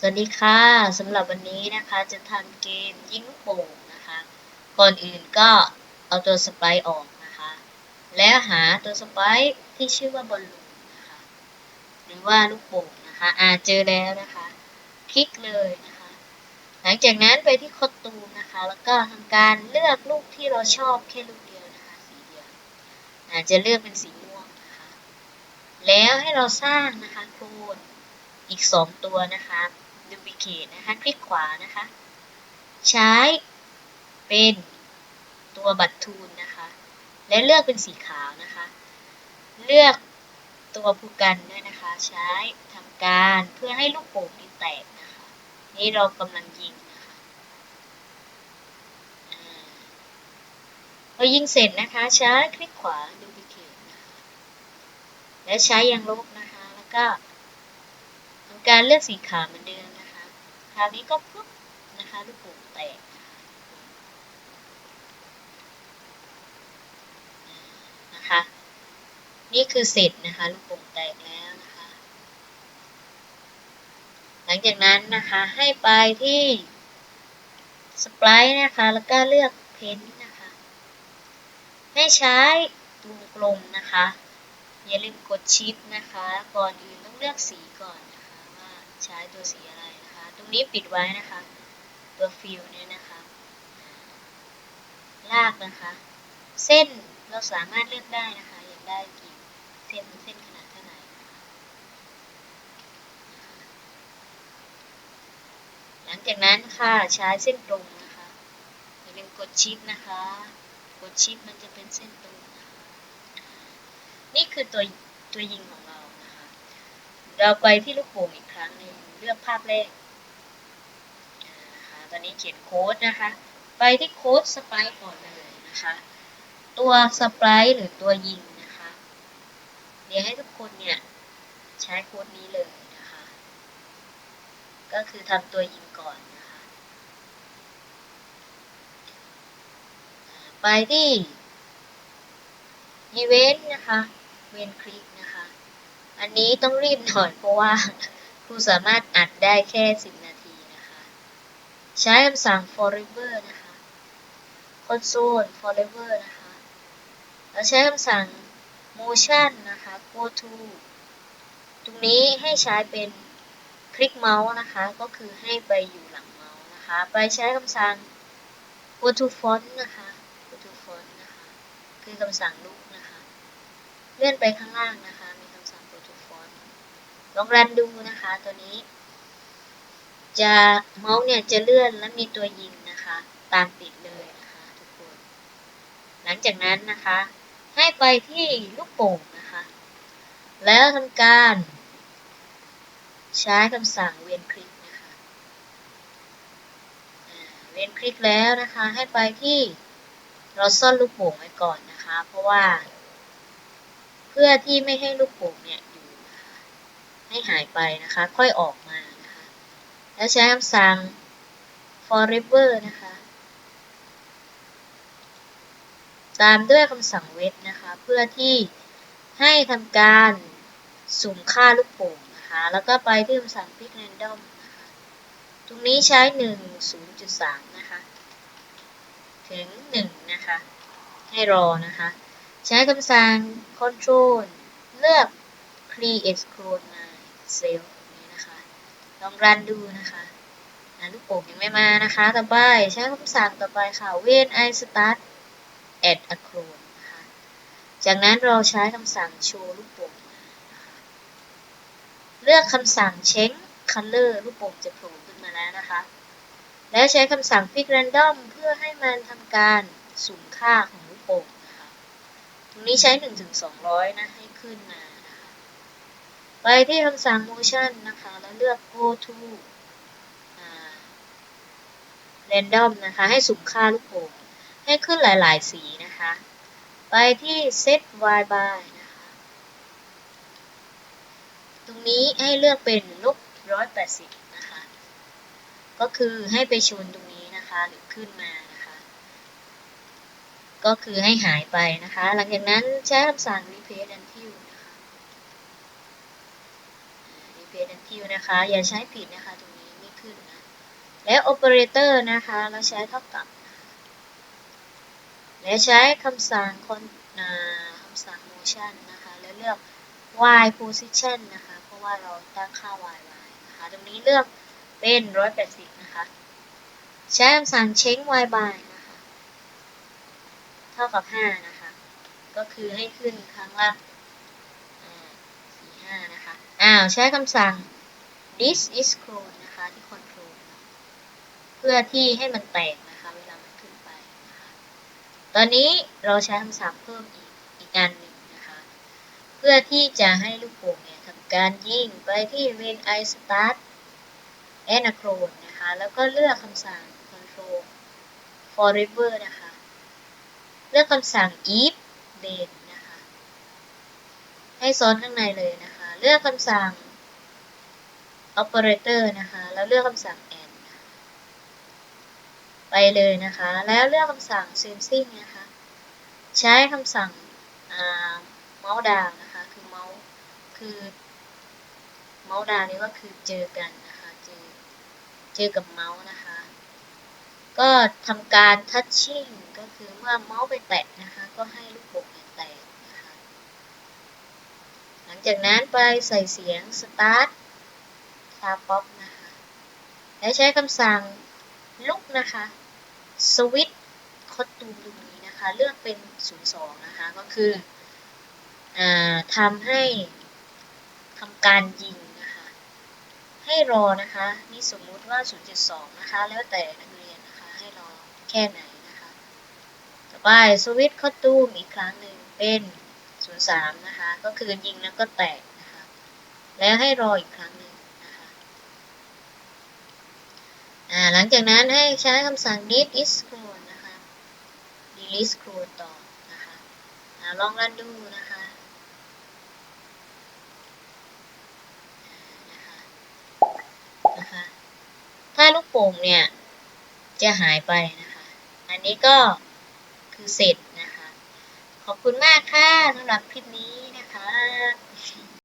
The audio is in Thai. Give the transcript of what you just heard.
สวัสดีค่ะสำหรับวันนี้นะคะจะทำเกมยิงลูกโป่งนะคะ ก่อนอื่นก็เอาตัวสไปร์ออกนะคะ แล้วหาตัวสไปร์ที่ชื่อว่าบอลลูนนะคะ หรือว่าลูกโป่งนะคะอ่าเจอแล้วนะคะ คลิกเลยนะคะ หลังจากนั้นไปที่คอตูมนะคะ แล้วก็ทำการเลือกลูกที่เราชอบแค่ลูกเดียวนะคะสีเดียวอาจจะเลือกเป็นสีม่วงนะคะ แล้วให้เราสร้างนะคะโคลนอีก 2 ตัวนะคะ duplicate นะคะ คลิกขวานะคะ ใช้เป็นตัวบัตรทูนนะคะ และเลือกเป็นสีขาวนะคะ เลือกตัวผู้กันด้วยนะคะ ใช้ทำการเพื่อให้ลูกโป่งนี้แตกนะคะ นี่เรากำลังยิงนะคะอพอยิงเสร็จนะคะ ใช้คลิกขวา duplicate นะคะและใช้ยางลบนะคะ แล้วก็ทำการเลือกสีขาวเหมือนเดิม ราวนี้ก็ปุ๊บนะคะลูกโป่งแตกนะคะ นี่คือเสร็จนะคะลูกโป่งแตกแล้วนะคะ หลังจากนั้นนะคะให้ไปที่สปรายนะคะแล้วก็เลือกเพ้นท์นะคะ ให้ใช้วงกลมนะคะอย่าลืมกดชิปนะคะ ก่อนอื่นต้องเลือกสีก่อนนะคะว่าใช้ตัวสีอะไร งนี้ปิดไว้นะคะตัวฟิลเนี่ยนะคะลากนะคะ เส้นเราสามารถเลือกได้นะคะอยากได้กี่เส้นเส้นขนาดเท่าไหร่หลังจากนั้นค่ะใช้เส้นตรงนะคะอย่าลืมกดชิปนะคะ กดชิปมันจะเป็นเส้นตรงนะคะนี่คือตัวตัวยิงของเรานะคะ เราไปที่ลูกโป่งอีกครั้งหนึ่งเลือกภาพแรก ตอนนี้เขียนโค้ดนะคะ ไปที่โค้ดสไปร์ก่อนเลยนะคะ ตัวสไปร์หรือตัวยิงนะคะ เดี๋ยวให้ทุกคนเนี่ยใช้โค้ดนี้เลยนะคะ ก็คือทำตัวยิงก่อนนะคะ ไปที่อีเวนต์นะคะเวนคลิกนะคะ อันนี้ต้องรีบหน่อยเพราะว่าครูสามารถอัดได้แค่10นาทีนะ ใช้คำสั่ง forever นะคะ console forever นะคะ แล้วใช้คำสั่ง motion นะคะ go to ตรงนี้ให้ใช้เป็นคลิกเมาส์นะคะ ก็คือให้ไปอยู่หลังเมาส์นะคะ ไปใช้คำสั่ง go to font นะคะ go to font นะคะ คือคำสั่งลูกนะคะ เลื่อนไปข้างล่างนะคะ มีคำสั่ง go to font ลองรันดูนะคะตัวนี้ จะเมาส์เนี่ยจะเลื่อนและมีตัวยิงนะคะ ตามติดเลยนะคะทุกคน หลังจากนั้นนะคะ ให้ไปที่ลูกโป่งนะคะ แล้วทำการ ใช้คำสั่งเวียนคลิกนะคะเวียนคลิกแล้วนะคะให้ไปที่เราซ่อนลูกโป่งไว้ก่อนนะคะ เพราะว่า เพื่อที่ไม่ให้ลูกโป่งเนี่ยอยู่นะคะให้หายไปนะคะ ค่อยออก แล้วใช้คำสั่ง forever นะคะ ตามด้วยคำสั่งเวทนะคะ เพื่อที่ให้ทำการสุ่มค่าลูกโป่งนะคะ แล้วก็ไปที่คำสั่ง pick random นะคะ ตรงนี้ใช้ 1 0.3 นะคะ ถึง 1 นะคะ ให้รอนะคะ ใช้คำสั่ง control เลือก create clone cell ลองรันดูนะคะอ่าลูกโป่งยังไม่มานะคะ ต่อไปใช้คำสั่งต่อไปค่ะ when I start add a clone นะคะ จากนั้นเราใช้คำสั่งโชว์ลูกโป่งนะะเลือกคำสั่ง change color ลูกโป่งจะโผล่ขึ้นมาแล้วนะคะ แล้วใช้คำสั่ง pick random เพื่อให้มันทำการสุ่มค่าของลูกโป่งนะคะ ตรงนี้ใช้1ถึง200 นะ ให้ขึ้นมา ไปที่คำสั่ง motion นะคะ แล้วเลือก go to random นะคะ ให้สุ่มค่าลูกโป่งให้ขึ้นหลาย ๆ สีนะคะ ไปที่ set y by นะคะ ตรงนี้ให้เลือกเป็นลบ180นะคะ ก็คือให้ไปชนตรงนี้นะคะ หรือขึ้นมานะคะ ก็คือให้หายไปนะคะ หลังจากนั้นใช้คำสั่ง repeat นะคะ replace until นะคะ อย่าใช้ผิดนะคะตรงนี้แล้วโอเปอเรเตอร์นะคะเราใช้เท่ากับ แล้วใช้คำสั่งคนอ่าคำสั่ง motion นะคะ แล้วเลือก y position นะคะ เพราะว่าเราตั้งค่า y ไว้นะคะ ตรงนี้เลือกเป็น 180 นะคะ ใช้คำสั่ง change y by นะคะ เท่ากับ 5 นะคะ ก็คือให้ขึ้นครั้งละ45 นะคะ อ้าว ใช้คำสั่ง this is clone นะคะที่ control เพื่อที่ให้มันแตกนะคะ เวลามันขึ้นไปนะคะตอนนี้เราใช้คำสั่งเพิ่มอีกอีกอันหนึ่งนะคะ เพื่อที่จะให้ลูกโป่งเนี่ยทำการยิงไปที่ when I start anachrone นะคะ แล้วก็เลือกคำสั่ง control forever นะคะ เลือกคำสั่ง if then นะคะ ให้ซ้อนข้างในเลยนะคะ เลือกคำสั่ง operator นะคะ แล้วเลือกคำสั่ง and ไปเลยนะคะ แล้วเลือกคำสั่ง sensing นะคะ ใช้คำสั่งเมาส์ดาวนะคะ คือเมาส์ คือเมาส์ดาวนี้ก็คือเจอกันนะคะ เจอ เจอกับเมาส์นะคะ ก็ทำการ touching ก็คือเมื่อเมาส์ไปแตะนะคะ ก็ให้ลูกโป่งเนี่ยแตกนะคะ หลังจากนั้นไปใส่เสียง start ชาป๊อปนะคะ และใช้คำสั่งลุกนะคะสวิตคอตูมตรงนี้นะคะ เลือกเป็น 02 นะคะ ก็คืออทำให้ทำการยิงนะคะ ให้รอนะคะ นี่สมมุติว่า 0.2 นะคะ แล้วแต่นักเรียนนะคะ ให้รอแค่ไหนนะคะ ต่อไปสวิตคอตูมอีกครั้งหนึ่งเป็น 03 นะคะ ก็คือยิงแล้วก็แตกนะคะ แล้วให้รออีกครั้งหนึ่ง อ่า หลังจากนั้นให้ใช้คำสั่ง delete is clone นะคะ delete clone ต่อนะคะอ่าลองรันดูนะคะนะคะนะคะ ถ้าลูกโป่งเนี่ย จะหายไปนะคะ อันนี้ก็คือเสร็จนะคะ ขอบคุณมากค่ะสำหรับคลิปนี้